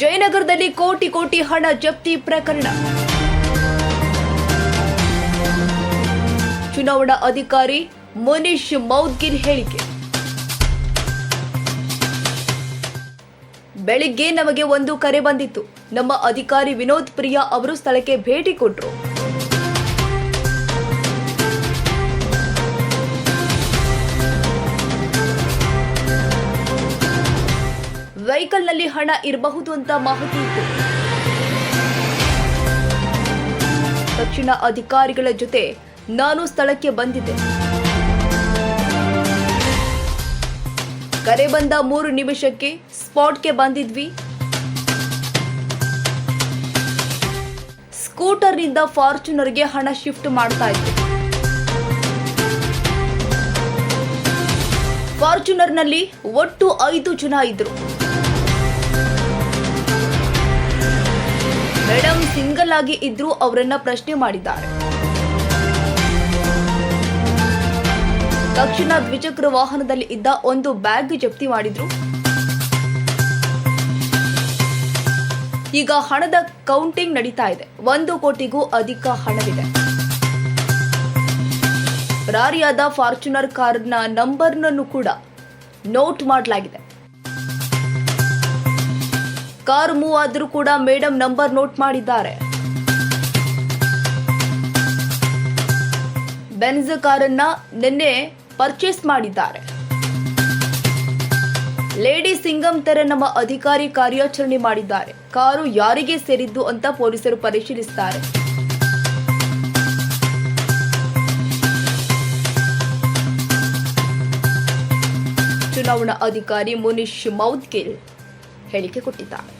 ಜಯನಗರದಲ್ಲಿ ಕೋಟಿ ಕೋಟಿ ಹಣ ಜಪ್ತಿ ಪ್ರಕರಣ. ಚುನಾವಣಾ ಅಧಿಕಾರಿ ಮನೀಶ್ ಮೌದ್ಗಿಲ್ ಹೇಳಿಕೆ. ಬೆಳಿಗ್ಗೆ ನಮಗೆ ಒಂದು ಕರೆ ಬಂದಿತ್ತು. ನಮ್ಮ ಅಧಿಕಾರಿ ವಿನೋದ್ ಪ್ರಿಯಾ ಅವರು ಸ್ಥಳಕ್ಕೆ ಭೇಟಿ ಕೊಟ್ಟರು ವೆಹಿಕಲ್ನಲ್ಲಿ ಹಣ ಇರಬಹುದು ಅಂತ ಮಾಹಿತಿ ಇತ್ತು ತಕ್ಷಣ ಅಧಿಕಾರಿಗಳ ಜೊತೆ ನಾನು ಸ್ಥಳಕ್ಕೆ ಬಂದಿದ್ದೆ. ಕರೆ ಬಂದ ಮೂರು ನಿಮಿಷಕ್ಕೆ ಸ್ಪಾಟ್ಗೆ ಬಂದಿದ್ವಿ. ಸ್ಕೂಟರ್ನಿಂದ ಫಾರ್ಚುನರ್ಗೆ ಹಣ ಶಿಫ್ಟ್ ಮಾಡ್ತಾ ಇದ್ವಿ ಫಾರ್ಚುನರ್ನಲ್ಲಿ ಒಟ್ಟು ಐದು ಜನ ಇದ್ರು. ಮೇಡಮ್ ಸಿಂಗಲ್ ಆಗಿ ಇದ್ರು ಅವರನ್ನ ಪ್ರಶ್ನೆ ಮಾಡಿದ್ದಾರೆ. ತಕ್ಷಣ ದ್ವಿಚಕ್ರ ವಾಹನದಲ್ಲಿ ಇದ್ದ ಒಂದು ಬ್ಯಾಗ್ ಜಪ್ತಿ ಮಾಡಿದ್ರು. ಈಗ ಹಣದ ಕೌಂಟಿಂಗ್ ನಡೀತಾ ಇದೆ. ಒಂದು ಕೋಟಿಗೂ ಅಧಿಕ ಹಣವಿದೆ. ರಾರಿಯಾದ ಫಾರ್ಚುನರ್ ಕಾರ್ನ ನಂಬರ್ನನ್ನು ಕೂಡ ನೋಟ್ ಮಾಡಲಾಗಿದೆ. ಕಾರ್ ಮೂವ್ ಆದರೂ ಕೂಡ ಮೇಡಮ್ ನಂಬರ್ ನೋಟ್ ಮಾಡಿದ್ದಾರೆ. ಬೆನ್ಸ್ ಕಾರನ್ನ ನಿನ್ನೆ ಪರ್ಚೇಸ್ ಮಾಡಿದ್ದಾರೆ. ಲೇಡಿ ಸಿಂಗಂ ತರ ನಮ್ಮ ಅಧಿಕಾರಿ ಕಾರ್ಯಾಚರಣೆ ಮಾಡಿದ್ದಾರೆ. ಕಾರು ಯಾರಿಗೆ ಸೇರಿದ್ದು ಅಂತ ಪೊಲೀಸರು ಪರಿಶೀಲಿಸುತ್ತಾರೆ ಚುನಾವಣಾ ಅಧಿಕಾರಿ ಮುನೀಶ್ ಮೌದ್ಗಿಲ್ ಹೇಳಿಕೆ ಕೊಟ್ಟಿದ್ದಾರೆ.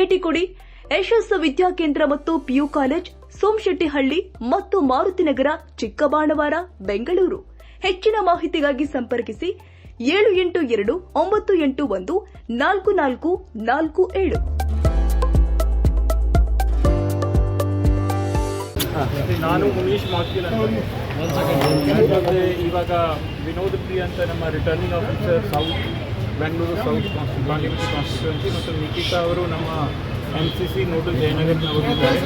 ಭೇಟಿ ಕೊಡಿ. ಯಶಸ್ಸು ವಿದ್ಯಾಕೇಂದ್ರ ಮತ್ತು ಪಿಯು ಕಾಲೇಜ್, ಸೋಮಶೆಟ್ಟಿಹಳ್ಳಿ ಮತ್ತು ಮಾರುತಿನಗರ ಚಿಕ್ಕಬಾಣವಾರ, ಬೆಂಗಳೂರು. ಹೆಚ್ಚಿನ ಮಾಹಿತಿಗಾಗಿ ಸಂಪರ್ಕಿಸಿ ಏಳು ಎಂಟು ಎರಡು ಒಂಬತ್ತು ಎಂಟು ಒಂದು ನಾಲ್ಕು ನಾಲ್ಕು ನಾಲ್ಕು ಏಳು. ನಾನು ಮುನೀಶ್ ಮಾಕಿಲ್ ಇವಾಗ ವಿನೋದ್ ಪ್ರಿ ಅಂತ ನಮ್ಮ returning officer south Bengaluru south Bollywood constituency ಮತ್ತು ನಿಖಿತಾ ಅವರು ನಮ್ಮ ಎಂ ಸಿ ಸಿ ನೋಟು ಜಯನಗರ್ನವರಿದ್ದಾರೆ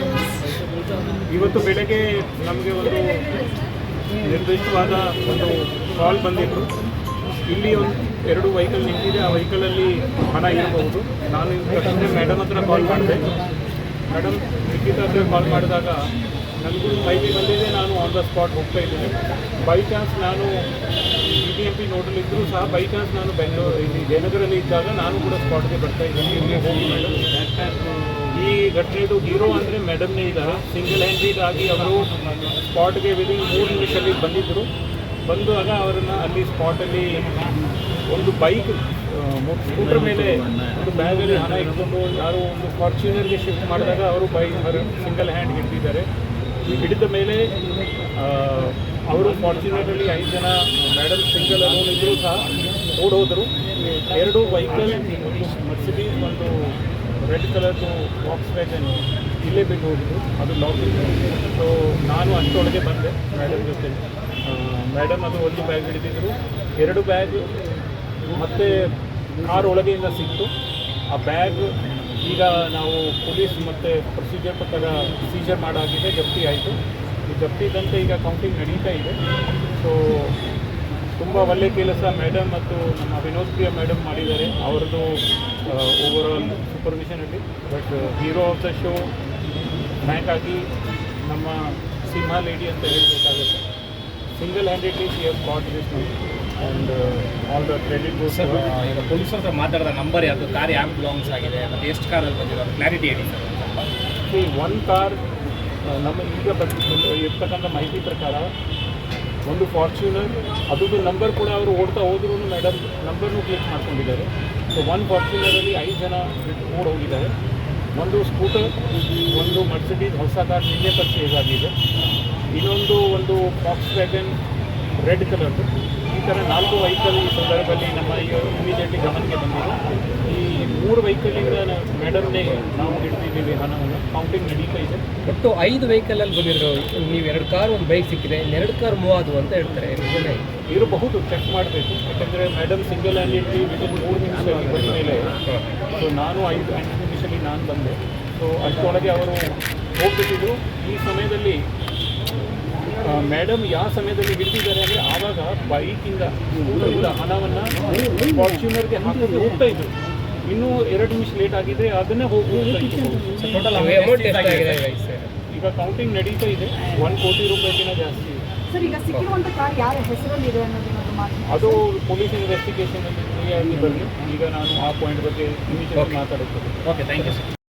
ಇವತ್ತು ಬೆಳಗ್ಗೆ ನಮಗೆ ಒಂದು ನಿರ್ದಿಷ್ಟವಾದ ಒಂದು ಕಾಲ್ ಬಂದಿತ್ತು. ಇಲ್ಲಿ ಒಂದು ಎರಡು ವೆಹಿಕಲ್ ನಿಂತಿದೆ. ಆ ವೆಹಿಕಲಲ್ಲಿ ಹಣ ಇರಬಹುದು. ನಾನು ತಕ್ಷಣ ಮೇಡಮ್ ಹತ್ರ ಕಾಲ್ ಮಾಡಿದೆ. ಮೇಡಮ್ ನಿಖಿತಾ ಹತ್ರ ಕಾಲ್ ಮಾಡಿದಾಗ ನನಗೂ ಮಾಹಿತಿ ಬಂದಿದೆ. ನಾನು ಆನ್ ದ ಸ್ಪಾಟ್ ಹೋಗ್ತಾ ಇದ್ದೀನಿ. ಬೈ ಚಾನ್ಸ್ ನಾನು ಎಂ ಪಿ ನೋಡಲಿದ್ದರೂ ಸಹ ಬೈ ಚಾನ್ಸ್ ನಾನು ಬೆಂಗಳೂರು ಇಲ್ಲಿ ಜಯನಗರಲ್ಲಿ ಇದ್ದಾಗ ನಾನು ಕೂಡ ಸ್ಪಾಟ್ಗೆ ಬರ್ತಾ ಇದ್ದೀನಿ. ಇಲ್ಲಿ ಹೋಗಿ ಮೇಡಮ್. ಈ ಘಟನೆದು ಹೀರೋ ಅಂದರೆ ಮೇಡಮ್ನೇ ಇದ್ದಾರೆ. ಸಿಂಗಲ್ ಹ್ಯಾಂಡೆಡ್ ಆಗಿ ಅವರು ಸ್ಪಾಟ್ಗೆ ವಿದಿನ್ ಮೂರು ನಿಮಿಷದಲ್ಲಿ ಬಂದಿದ್ದರು ಬಂದಾಗ ಅವರನ್ನು ಅಲ್ಲಿ ಸ್ಪಾಟಲ್ಲಿ ಒಂದು ಬೈಕ್ ಸ್ಕೂಟರ್ ಮೇಲೆ ಒಂದು ಬ್ಯಾಗಲ್ಲಿ ಹಣ ಇಟ್ಕೊಂಡು ಯಾರು ಒಂದು ಫಾರ್ಚುನರ್ಗೆ ಶಿಫ್ಟ್ ಮಾಡಿದಾಗ ಅವರು ಬೈಕ್ ಸಿಂಗಲ್ ಹ್ಯಾಂಡ್ ಹಿಡಿದಿದ್ದಾರೆ. ಹಿಡಿದ ಮೇಲೆ ಅವರು ಫಾರ್ಚುನೇಟ್ಲಿ ಐದು ಜನ ಮೆಡಲ್ ಸಿಂಗಲ್ ಅಲೋನ್ ಇದ್ದರೂ ಸಹ ಓಡೋದ್ರು ಎರಡು ವೆಹಿಕಲ್ ಒಂದು ಮರ್ಸಿಡೀಸ್ ಒಂದು ರೆಡ್ ಕಲರ್ದು ಬಾಕ್ಸ್ ವ್ಯಾಗನ್ ಇಲ್ಲೇ ಬಿಟ್ಟು ಹೋಗಿದ್ರು. ಅದು ಇತ್ತು. ಸೊ ನಾನು ಅಷ್ಟೊಳಗೆ ಬಂದೆ ಮೇಡಮ್ ಜೊತೆ. ಮೇಡಮ್ ಅದು ಒಂದು ಬ್ಯಾಗ್ ಹಿಡಿದಿದ್ರು. ಎರಡು ಬ್ಯಾಗ್ ಮತ್ತು ಕಾರ್ ಒಳಗೆಯಿಂದ ಸಿಕ್ತು. ಆ ಬ್ಯಾಗ್ ಈಗ ನಾವು ಪೊಲೀಸ್ ಮತ್ತು ಪ್ರೊಸೀಜರ್ ಪ್ರಕಾರ ಸೀಜರ್ ಮಾಡಾಗಿದೆ, ಜಪ್ತಿ ಆಯಿತು. ಜಪ್ತಿದಂತೆ ಈಗ ಕೌಂಟಿಂಗ್ ನಡೀತಾ ಇದೆ. ಸೊ ತುಂಬ ಒಳ್ಳೆ ಕೆಲಸ ಮೇಡಮ್ ಮತ್ತು ನಮ್ಮ ವಿನೋದ್ ಪ್ರಿಯ ಮೇಡಮ್ ಮಾಡಿದ್ದಾರೆ. ಅವರದ್ದು over all ಸೂಪರ್ವಿಷನಲ್ಲಿ but hero of the show bank ಆಗಿ ನಮ್ಮ ಸಿಂಹ ಲೇಡಿ ಅಂತ ಹೇಳಬೇಕಾಗುತ್ತೆ. Single handedly she have caught this and all the credit sir ಈಗ ಪೊಲೀಸ್ ಹತ್ರ ಮಾತಾಡಿದ ನಂಬರ್ ಯಾವುದು ಕಾರ್ ಯಾವ ಬಿಲಾಂಗ್ಸ್ ಆಗಿದೆ? ಮತ್ತು ಎಷ್ಟು ಕಾರಲ್ಲಿ ಬಂದಿರೋ ಕ್ಲಾರಿಟಿ ಹೇಳಿ ಸರ್ ಒನ್ ಕಾರ್ ನಮ್ಮ ಈಗ ಬಂದ ಇರ್ತಕ್ಕಂಥ ಮಾಹಿತಿ ಪ್ರಕಾರ ಒಂದು ಫಾರ್ಚ್ಯೂನರ್ ಅದು ನಂಬರ್ ಕೂಡ ಅವರು ಓಡ್ತಾ ಹೋದ್ರೂ ಮೇಡಮ್ ನಂಬರ್ನು ಕ್ಲಿಕ್ ಮಾಡ್ಕೊಂಡಿದ್ದಾರೆ. ಸೊ ಒನ್ ಫಾರ್ಚ್ಯೂನರಲ್ಲಿ ಐದು ಜನ ಓಡ್ ಹೋಗಿದ್ದಾರೆ. ಒಂದು ಸ್ಕೂಟರ್ ಒಂದು ಮರ್ಸಿಡೀಸ್ ಹೊಸ ಕಾರ್ ನಿನ್ನೆ ಪರ್ಚೇಸ್ ಆಗಿದೆ. ಇನ್ನೊಂದು ಒಂದು ಫಾಕ್ಸ್ ವ್ಯಾಗನ್ ರೆಡ್ ಕಲರ್ದು ಥರ ನಾಲ್ಕು ವೆಹಿಕಲ್ ಈ ಸಂದರ್ಭದಲ್ಲಿ ನಮ್ಮ ಇಮಿಡಿಯೇಟ್ಲಿ ಗಮನಕ್ಕೆ ಬಂದಿದೆ. ಈ ಮೂರು ವೆಹಿಕಲಿಂದ ಮೇಡಮ್ನೇ ನಾವು ಹಿಡಿದಿದ್ದೀವಿ ಹಣವನ್ನು. ಕೌಂಟಿಂಗ್ ನಡೀತಾ ಇದೆ. ಒಟ್ಟು ಐದು ವೆಹಿಕಲಲ್ಲಿ ಬಂದಿರೋ ನೀವು ಎರಡು ಕಾರ್ ಒಂದು ಬೈಕ್ ಸಿಕ್ಕಿದೆ. ಎರಡು ಕಾರ್ ಮೂವ್ ಆದವು ಅಂತ ಹೇಳ್ತಾರೆ. ನಿಜನೇ? ಇರಬಹುದು ಚೆಕ್ ಮಾಡಬೇಕು. ಯಾಕಂದರೆ ಮೇಡಮ್ ಸಿಂಗಲ್ ಹ್ಯಾಂಡೆಡ್ಲಿ ವಿದಿನ್ ಮೂರು ನಿಮಿಷ ಬಂದ ಮೇಲೆ ಸೊ ನಾನು ಐದು ಐದು ನಿಮಿಷದಲ್ಲಿ ನಾನು ಬಂದೆ. ಸೊ ಅಷ್ಟರೊಳಗೆ ಅವರು ಹೋಗ್ಬಿಟ್ಟಿದ್ರು. ಈ ಸಮಯದಲ್ಲಿ ಮೇಡಮ್ ಯಾವ ಸಮಯದಲ್ಲಿ ಹಿಡಿದಿದ್ದಾರೆ ಅಂದರೆ ಆವಾಗ ಬೈಕಿಂದ ಸ್ಕೂಟರಿಂದ ಹಣವನ್ನು ಫಾರ್ಚ್ಯೂನರ್ಗೆ ಹಾಕೊಂಡು ಹೋಗ್ತಾ ಇದ್ರು. ಇನ್ನೂ ಎರಡು ನಿಮಿಷ ಲೇಟ್ ಆಗಿದೆ ಅದನ್ನೇ ಹೋಗಿ? ಈಗ ಕೌಂಟಿಂಗ್ ನಡೀತಾ ಇದೆ. ಒಂದು ಕೋಟಿ ರೂಪಾಯಿಗಿನ ಜಾಸ್ತಿ ಇದೆ. ಸರ್ ಈಗ ಸಿಕ್ಕಿರುವಂತ ಕಾರ್ ಯಾರ ಹೆಸರಲ್ಲಿದೆ ಅನ್ನೋದೇನಾದ್ರು ಮಾಹಿತಿ ಅದು ಪೊಲೀಸ್ ಇನ್ವೆಸ್ಟಿಗೇಷನ್ ಅಲ್ಲಿ ಬರಲಿ ಈಗ ನಾನು ಆ ಪಾಯಿಂಟ್ ಬಗ್ಗೆ. ಮಾತಾಡುತ್ತೇನೆ. Okay thank you sir